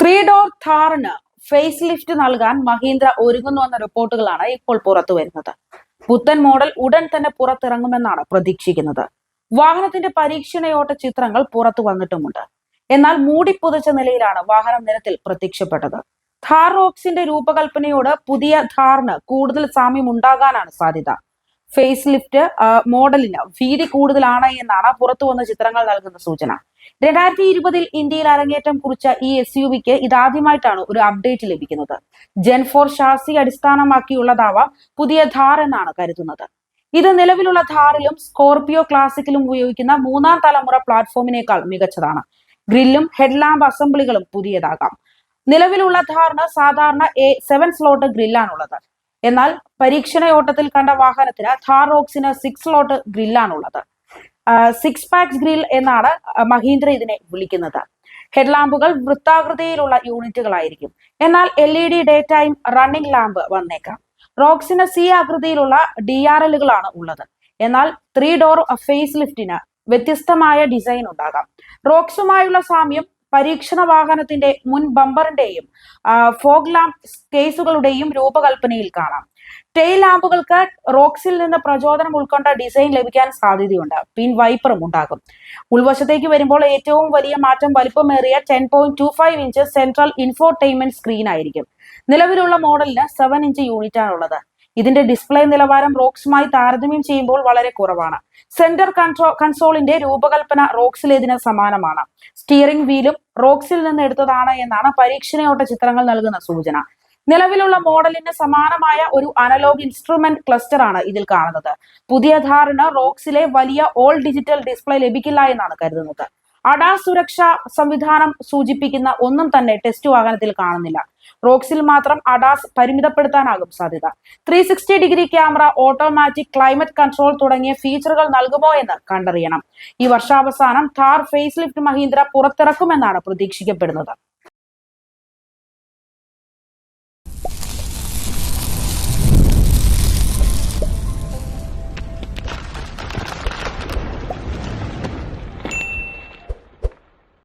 Three door ഥാറിന് face lift നൽകാൻ മഹീന്ദ്ര ഒരുങ്ങുന്നുവെന്ന റിപ്പോർട്ടുകളാണ് ഇപ്പോൾ പുറത്തു വരുന്നത്. പുത്തൻ മോഡൽ ഉടൻ തന്നെ പുറത്തിറങ്ങുമെന്നാണ് പ്രതീക്ഷിക്കുന്നത്. വാഹനത്തിന്റെ പരീക്ഷണയോട്ട ചിത്രങ്ങൾ പുറത്തു വന്നിട്ടുമുണ്ട്. എന്നാൽ മൂടിപ്പുതച്ച നിലയിലാണ് വാഹനം നിരത്തിൽ പ്രത്യക്ഷപ്പെട്ടത്. ഥാർ റോക്സിന്റെ രൂപകൽപ്പനയോട് പുതിയ ഥാറിന് കൂടുതൽ സാമ്യം ഉണ്ടാകാനാണ് സാധ്യത. ഫേസ് ലിഫ്റ്റ് മോഡലിന് വീതി കൂടുതലാണ് എന്നാണ് പുറത്തു വന്ന ചിത്രങ്ങൾ നൽകുന്ന സൂചന. രണ്ടായിരത്തി ഇരുപതിൽ ഇന്ത്യയിൽ അരങ്ങേറ്റം കുറിച്ച ഈ എസ് യു വിക്ക് ഇതാദ്യമായിട്ടാണ് ഒരു അപ്ഡേറ്റ് ലഭിക്കുന്നത്. ജെൻ ഫോർ ഷാസി അടിസ്ഥാനമാക്കിയുള്ളതാവാം പുതിയ ധാർ എന്നാണ് കരുതുന്നത്. ഇത് നിലവിലുള്ള ധാറിലും സ്കോർപിയോ ക്ലാസിക്കിലും ഉപയോഗിക്കുന്ന മൂന്നാം തലമുറ പ്ലാറ്റ്ഫോമിനേക്കാൾ മികച്ചതാണ്. ഗ്രില്ലും ഹെഡ്ലാമ്പ് അസംബ്ലികളും പുതിയതാകാം. നിലവിലുള്ള ധാറിന് സാധാരണ എ സെവൻ സ്ലോട്ട് ഗ്രില്ലാണുള്ളത്. എന്നാൽ പരീക്ഷണ ഓട്ടത്തിൽ കണ്ട വാഹനത്തിന് ഥാർ റോക്സിന് സിക്സ് ലോട്ട് ഗ്രില്ലാണുള്ളത് സിക്സ് പാക്സ് ഗ്രിൽ എന്നാണ് മഹീന്ദ്ര ഇതിനെ വിളിക്കുന്നത്. ഹെഡ്ലാമ്പുകൾ വൃത്താകൃതിയിലുള്ള യൂണിറ്റുകളായിരിക്കും. എന്നാൽ L E D day time running lamp വന്നേക്കാം. റോക്സിന് സി ആകൃതിയിലുള്ള ഡി ആർ എല്ലുകളാണ് ഉള്ളത്. എന്നാൽ ത്രീ ഡോർ ഫേസ് ലിഫ്റ്റിന് വ്യത്യസ്തമായ ഡിസൈൻ ഉണ്ടാകാം. റോക്സുമായുള്ള സാമ്യം പരീക്ഷണ വാഹനത്തിന്റെ മുൻ ബമ്പറിന്റെയും ലാമ്പ് കേസുകളുടെയും രൂപകൽപ്പനയിൽ കാണാം. ടെയിൽ ലാമ്പുകൾക്ക് റോക്സിൽ നിന്ന് പ്രചോദനം ഉൾക്കൊണ്ട ഡിസൈൻ ലഭിക്കാൻ സാധ്യതയുണ്ട്. പിൻ വൈപ്പറും ഉണ്ടാകും. ഉൾവശത്തേക്ക് വരുമ്പോൾ ഏറ്റവും വലിയ മാറ്റം വലിപ്പമേറിയ ten point two five inch central infotainment screen ആയിരിക്കും. നിലവിലുള്ള മോഡലിന് സെവൻ ഇഞ്ച് യൂണിറ്റ് ആണുള്ളത് ഇതിന്റെ ഡിസ്പ്ലേ നിലവാരം റോക്സുമായി താരതമ്യം ചെയ്യുമ്പോൾ വളരെ കുറവാണ്. സെന്റർ കൺട്രോ കൺസോളിന്റെ രൂപകൽപ്പന റോക്സിലേതിന് സമാനമാണ്. സ്റ്റിയറിംഗ് വീലും റോക്സിൽ നിന്ന് എടുത്തതാണ് എന്നാണ് പരീക്ഷണയോട്ട ചിത്രങ്ങൾ നൽകുന്ന സൂചന. നിലവിലുള്ള മോഡലിന് സമാനമായ ഒരു അനലോഗ് ഇൻസ്ട്രുമെന്റ് ക്ലസ്റ്റർ ആണ് ഇതിൽ കാണുന്നത്. പുതിയ ധാരണ റോക്സിലെ വലിയ ഓൾ ഡിജിറ്റൽ ഡിസ്പ്ലേ ലഭിക്കില്ല എന്നാണ് കരുതുന്നത്. അഡാസ് സുരക്ഷാ സംവിധാനം സൂചിപ്പിക്കുന്ന ഒന്നും തന്നെ ടെസ്റ്റ് വാഹനത്തിൽ കാണുന്നില്ല. റോക്സിൽ മാത്രം അഡാസ് പരിമിതപ്പെടുത്താനാകും സാധ്യത. Three sixty degree camera automatic climate control തുടങ്ങിയ ഫീച്ചറുകൾ നൽകുമോ എന്ന് കണ്ടറിയണം. ഈ വർഷാവസാനം ഥാർ ഫേസ് ലിഫ്റ്റ് മഹീന്ദ്ര പുറത്തിറക്കുമെന്നാണ് പ്രതീക്ഷിക്കപ്പെടുന്നത്.